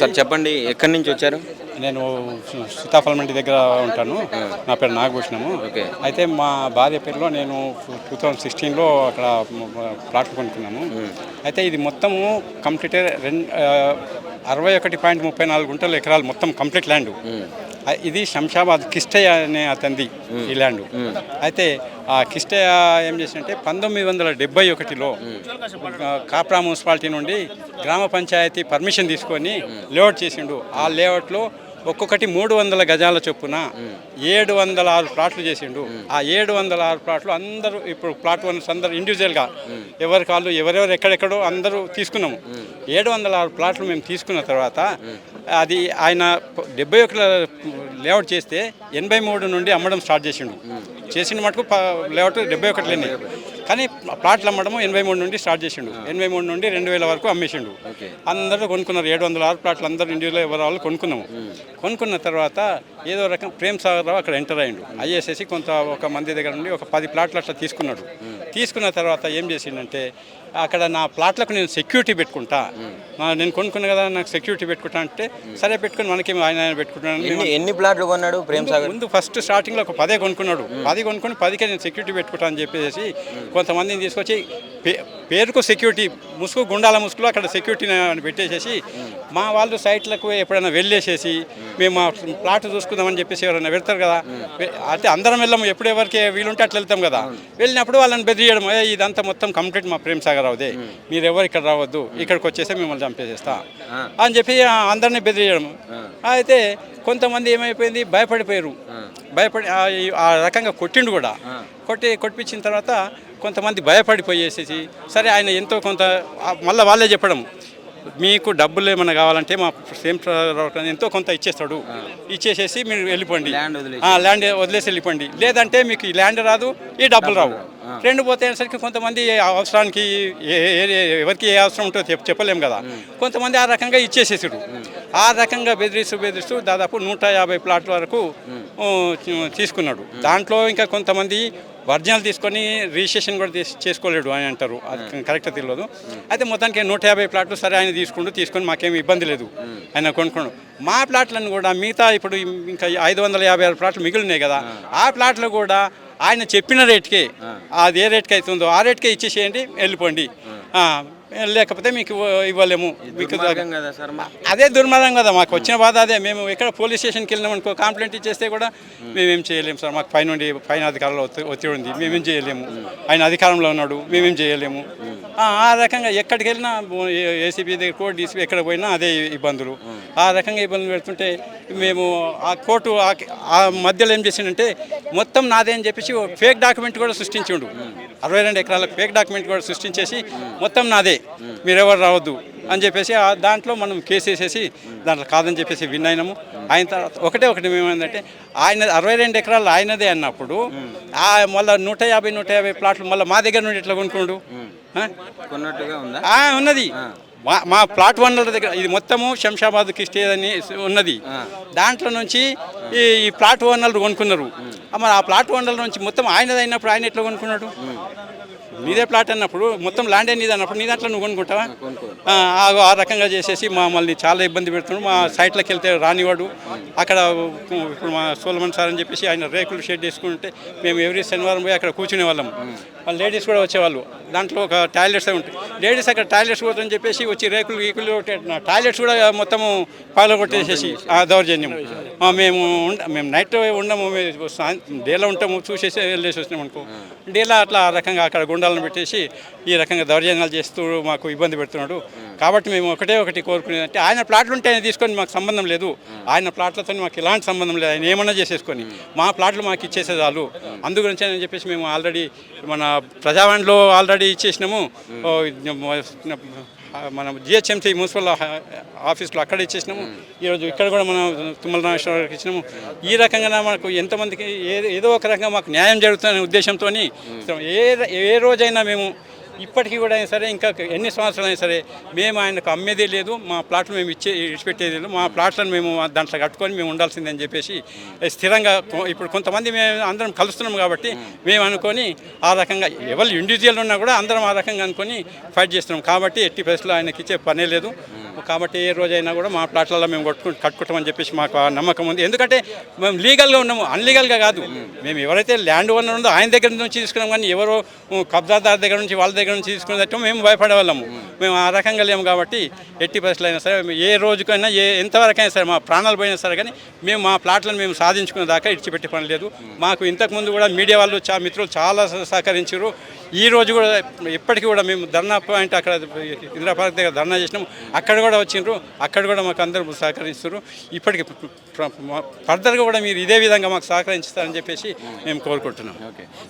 Sir చెప్పండి ఎక్కడి నుంచి వచ్చారు? నేను సీతాఫలం మండి దగ్గర ఉంటాను. నా పేరు నాగభూషణము. అయితే మా భార్య పేరులో నేను టూ థౌజండ్ సిక్స్టీన్లో అక్కడ ప్లాట్లు కొనుక్కున్నాను. అయితే ఇది మొత్తము కంప్లీట్ రెండు అరవై ఒకటి పాయింట్ ముప్పై నాలుగు గుంటల ఎకరాలు మొత్తం కంప్లీట్ ల్యాండ్. ఇది శంషాబాద్ కిష్టయ్య అనే అతనిది ఈ ల్యాండ్. అయితే ఆ కిష్టయ్య ఏం చేసిందంటే పంతొమ్మిది వందల డెబ్బై ఒకటిలో కాప్రా మున్సిపాలిటీ నుండి గ్రామ పంచాయతీ పర్మిషన్ తీసుకొని లేఅవుట్ చేసిండు. ఆ లేఅవుట్లో ఒక్కొక్కటి మూడు వందల గజాల చొప్పున ఏడు వందల ఆరు ప్లాట్లు చేసిండు. ఆ ఏడు వందల ఆరు ప్లాట్లు అందరూ ఇప్పుడు ప్లాట్ వన్స్ అందరూ ఇండివిజువల్గా ఎవరి కాళ్ళు ఎవరెవరు ఎక్కడెక్కడో అందరూ తీసుకున్నాము. ఏడు వందల ఆరు ప్లాట్లు మేము తీసుకున్న తర్వాత అది ఆయన డెబ్బై ఒకటి లేఅవుట్ చేస్తే ఎనభై మూడు నుండి అమ్మడం స్టార్ట్ చేసిండు. చేసిన మటుకు లేఅవుట్ డెబ్బై ఒకటిలోనే కానీ ప్లాట్లు అమ్మడము ఎనభై మూడు నుండి స్టార్ట్ చేసిండు. ఎనభై మూడు నుండి రెండు వేల వరకు అమ్మేసిండు. అందరూ కొనుక్కున్నారు. ఏడు వందల ఆరు ప్లాట్లు అందరూ ఇండియాలో ఎవరి వాళ్ళు కొనుక్కున్నాము. కొనుక్కున్న తర్వాత ఏదో రకం ప్రేమ్ సాగర్ రావు అక్కడ ఎంటర్ అయ్యిండు. అయ్యేసేసి కొంత ఒక మంది దగ్గర నుండి ఒక పది ప్లాట్లు అట్లా తీసుకున్నాడు. తీసుకున్న తర్వాత ఏం చేసిండంటే అక్కడ నా ప్లాట్లకు నేను సెక్యూరిటీ పెట్టుకుంటా. నేను కొనుక్కున్నా కదా నాకు సెక్యూరిటీ పెట్టుకుంటా అంటే సరే పెట్టుకుని మనకేం ఆయన ఆయన పెట్టుకుంటాను ఎన్ని ప్లాట్లు కొన్నాడు ప్రేమ్ సాగర్? ముందు ఫస్ట్ స్టార్టింగ్లో ఒక పదే కొనుక్కున్నాడు. పది కొనుక్కొని పదికే నేను సెక్యూరిటీ పెట్టుకుంటా అని చెప్పేసి కొంతమందిని తీసుకొచ్చి పేరుకు సెక్యూరిటీ ముసుగు గుండాల ముసుగులో అక్కడ సెక్యూరిటీని పెట్టేసేసి మా వాళ్ళు సైట్లకు ఎప్పుడైనా వెళ్ళేసేసి మేము. మా ప్లాట్ చూసుకుందామని చెప్పేసి ఎవరైనా వెళ్తారు కదా అయితే అందరం వెళ్ళాము. ఎప్పుడు ఎవరికి వీలుంటే అట్లా వెళ్తాం కదా. వెళ్ళినప్పుడు వాళ్ళని బెదిరియడం "ఏ, ఇదంతా మొత్తం కంప్లీట్ మా ప్రేమ్ సాగర్ అవుదే మీరు ఎవరు ఇక్కడ రావద్దు ఇక్కడికి వచ్చేస్తే మిమ్మల్ని చంపేసేస్తా అని చెప్పి అందరినీ బెదిరియడం అయితే కొంతమంది ఏమైపోయింది భయపడిపోయారు భయపడి ఆ- రకంగా కొట్టిండు కూడా. కొట్టి కొట్టించిన తర్వాత కొంతమంది భయపడిపోయేసేసి సరే ఆయన ఎంతో కొంత మళ్ళీ వాళ్ళే చెప్పడం. మీకు డబ్బులు ఏమైనా కావాలంటే మా సేమ్ ఎంతో కొంత ఇచ్చేస్తాడు. ఇచ్చేసేసి మీరు వెళ్ళిపోండి. ల్యాండ్ వదిలేసి. వెళ్ళిపోండి. లేదంటే మీకు ఈ ల్యాండ్ రాదు ఈ డబ్బులు రావు. రెండు పోతేసరికి కొంతమంది అవసరానికి ఎవరికి ఏ అవసరం ఉంటుందో చెప్ చెప్పలేం కదా. కొంతమంది ఆ రకంగా ఇచ్చేసేసారు ఆ రకంగా బెదిరిస్తూ బెదిరిస్తూ దాదాపు నూట యాభై ప్లాట్ల వరకు ఊ, తీసుకున్నాడు. దాంట్లో ఇంకా కొంతమంది ఒరిజినల్ తీసుకొని రిజిస్ట్రేషన్ కూడా చేసుకోలేడు అని అంటారు. అది కరెక్ట్ తెలియదు. అయితే మొత్తానికి నూట యాభై ప్లాట్లు సరే ఆయన తీసుకుంటూ తీసుకొని మాకేమి ఇబ్బంది లేదు. ఆయన కొనుక్కోండు మా ప్లాట్లను కూడా మిగతా ఇప్పుడు ఇంకా ఐదు వందల యాభై ఆరు ప్లాట్లు మిగిలినాయి కదా ఆ ప్లాట్లు కూడా ఆయన చెప్పిన రేట్కే అది ఏ రేట్కి అవుతుందో ఆ రేట్కే ఇచ్చేసేయండి వెళ్ళిపోండి. లేకపోతే మీకు ఇవ్వలేము. మీకు. అదే దుర్మార్గం కదా మాకు వచ్చిన బాధ అదే. మేము ఎక్కడ పోలీస్ స్టేషన్కి వెళ్ళినాం అనుకో కంప్లైంట్ ఇచ్చేస్తే కూడా మేమేం. చేయలేము సార్. మాకు పైన పైన అధికారంలో ఒత్తి- ఒత్తిడి ఉంది. మేమేం చేయలేము. ఆయన అధికారంలో ఉన్నాడు. మేమేం చేయలేము. ఆ, రకంగా ఎక్కడికి వెళ్ళినా ఏసీబీ దగ్గర కోర్టు డీసీబీ ఎక్కడ పోయినా అదే ఇబ్బందులు. ఆ రకంగా ఇబ్బందులు పెడుతుంటే మేము ఆ కోర్టు ఆ- ఆ మధ్యలో ఏం చేసిండంటే మొత్తం నాదే అని చెప్పేసి ఫేక్ డాక్యుమెంట్ కూడా సృష్టించిండు. అరవై రెండు ఎకరాలకు ఫేక్ డాక్యుమెంట్ కూడా సృష్టించేసి మొత్తం నాదే మీరెవరు రావద్దు అని చెప్పేసి దాంట్లో మనం కేసు వేసేసి దాంట్లో కాదని చెప్పేసి విన్ అయినాము. ఆయన తర్వాత ఒకటే ఒకటి ఏమైందంటే ఆయన అరవై రెండు ఎకరాలు ఆయనదే అన్నప్పుడు ఆ మళ్ళీ నూట యాభై నూట యాభై ప్లాట్లు మళ్ళీ మా దగ్గర నుండి ఎట్లా కొనుక్కోండు ఉన్నది. మా మా ప్లాట్ వన్ల దగ్గర ఇది మొత్తము శంషాబాద్ కిష్టే అని ఉన్నది. దాంట్లో నుంచి ఈ ప్లాట్ ఓనర్లు కొనుక్కున్నారు. మరి ఆ ప్లాట్ ఓనర్ల నుంచి మొత్తం ఆయనది అయినప్పుడు ఆయన ఎట్లా కొనుక్కున్నాడు? నీదే ప్లాట్ అన్నప్పుడు మొత్తం ల్యాండ్ నీది అన్నప్పుడు నీ దాంట్లో నువ్వు కొనుక్కుంటావా? ఆ, రకంగా చేసేసి మమ్మల్ని చాలా ఇబ్బంది పెడుతున్నాడు. మా సైట్లోకి వెళ్తే రానివాడు అక్కడ ఇప్పుడు మా సోలమన్ సార్ అని చెప్పేసి ఆయన రేకులు షెడ్ వేసుకుంటే మేము ఎవ్రీ శనివారం పోయి అక్కడ కూర్చునే వాళ్ళం. వాళ్ళు లేడీస్ కూడా వచ్చేవాళ్ళు. దాంట్లో ఒక టాయిలెట్స్ ఉంటాయి. లేడీస్ అక్కడ టాయిలెట్స్ పోతుందని చెప్పేసి వచ్చి రేకులు గీకులు టాయిలెట్స్ కూడా మొత్తము పాలు కొట్టేసేసి ఆ దౌర్జన్యం. మేము ఉండ మేము నైట్ ఉండము డేలో ఉంటాము చూసేసి వెళ్ళేసి వచ్చినాం అనుకో. డేలా అట్లా ఆ రకంగా అక్కడ గుండాలను పెట్టేసి ఈ రకంగా దౌర్జన్యాలు చేస్తూ మాకు ఇబ్బంది పెడుతున్నాడు. కాబట్టి మేము ఒకటే ఒకటి కోరుకునేదంటే ఆయన ప్లాట్లు ఉంటే ఆయన తీసుకొని మాకు సంబంధం లేదు. ఆయన ప్లాట్లతో మాకు ఎలాంటి సంబంధం లేదు. ఆయన ఏమన్నా చేసేసుకొని మా ప్లాట్లు మాకు ఇచ్చేసే చాలు. అందు గురించి అని చెప్పేసి మేము ఆల్రెడీ మన ప్రజావాణిలో ఆల్రెడీ ఇచ్చేసినాము. మన జిహెచ్ఎంసీ మున్సిపల్ ఆఫీస్లో అక్కడ ఇచ్చేసినాము. ఈరోజు ఇక్కడ కూడా మనం తుమ్మల నాగేశ్వరరావుకి ఇచ్చినాము. ఈ రకంగా మనకు ఎంతమందికి ఏదో ఒక రకంగా మాకు న్యాయం జరుగుతుందనే ఉద్దేశంతో ఏ ఏ రోజైనా మేము ఇప్పటికీ కూడా అయినా సరే ఇంకా ఎన్ని సంవత్సరాలు అయినా సరే మేము ఆయనకు అమ్మేదే లేదు మా ప్లాట్లు మేము ఇచ్చే ఇచ్చిపెట్టేది లేదు మా ప్లాట్లను మేము దాంట్లో కట్టుకొని మేము ఉండాల్సిందని చెప్పేసి స్థిరంగా కొ- ఇప్పుడు కొంతమంది మేము అందరం కలుస్తున్నాం కాబట్టి మేము అనుకొని ఆ రకంగా ఎవరు ఇండివిజువల్ ఉన్నా కూడా అందరం ఆ రకంగా అనుకొని ఫైట్ చేస్తున్నాం. కాబట్టి ఎట్టి పరిస్థితుల్లో ఆయనకి ఇచ్చే పనే లేదు. కాబట్టి ఏ రోజైనా కూడా మా ప్లాట్లలో మేము కొట్టుకు కట్టుకుంటామని చెప్పేసి మాకు ఆ నమ్మకం ఉంది. ఎందుకంటే మేము లీగల్గా ఉన్నాము అన్లీగల్గా కాదు. మేము ఎవరైతే ల్యాండ్ ఓనర్ ఉందో ఆయన దగ్గర నుంచి తీసుకున్నాం కానీ ఎవరో ఉ, కబ్జాదారు దగ్గర నుంచి వాళ్ళ దగ్గర నుంచి తీసుకున్నట్టు మేము భయపడేవాళ్ళము. మేము ఆ రకంగా లేము కాబట్టి ఎట్టి పరిస్థితులు అయినా సరే ఏ రోజుకైనా ఏ ఎంతవరకైనా సరే మా ప్రాణాలు పోయినా సరే కానీ మేము మా ప్లాట్లను మేము సాధించుకునే దాకా ఇడిచిపెట్టే పని లేదు. మాకు ఇంతకుముందు కూడా మీడియా వాళ్ళు చా మిత్రులు చాలా సహకరించారు. ఈ రోజు కూడా ఇప్పటికీ కూడా మేము ధర్నా పాయింట్ అక్కడ ఇందిరా పార్క్ దగ్గర ధర్నా చేసినాము. అక్కడ కూడా వచ్చిండ్రు. అక్కడ కూడా మాకు అందరూ సహకరిస్తున్నారు. ఇప్పటికి ఫర్దర్గా కూడా మీరు ఇదే విధంగా మాకు సహకరించుతారని చెప్పేసి మేము కోరుకుంటున్నాం. ఓకే.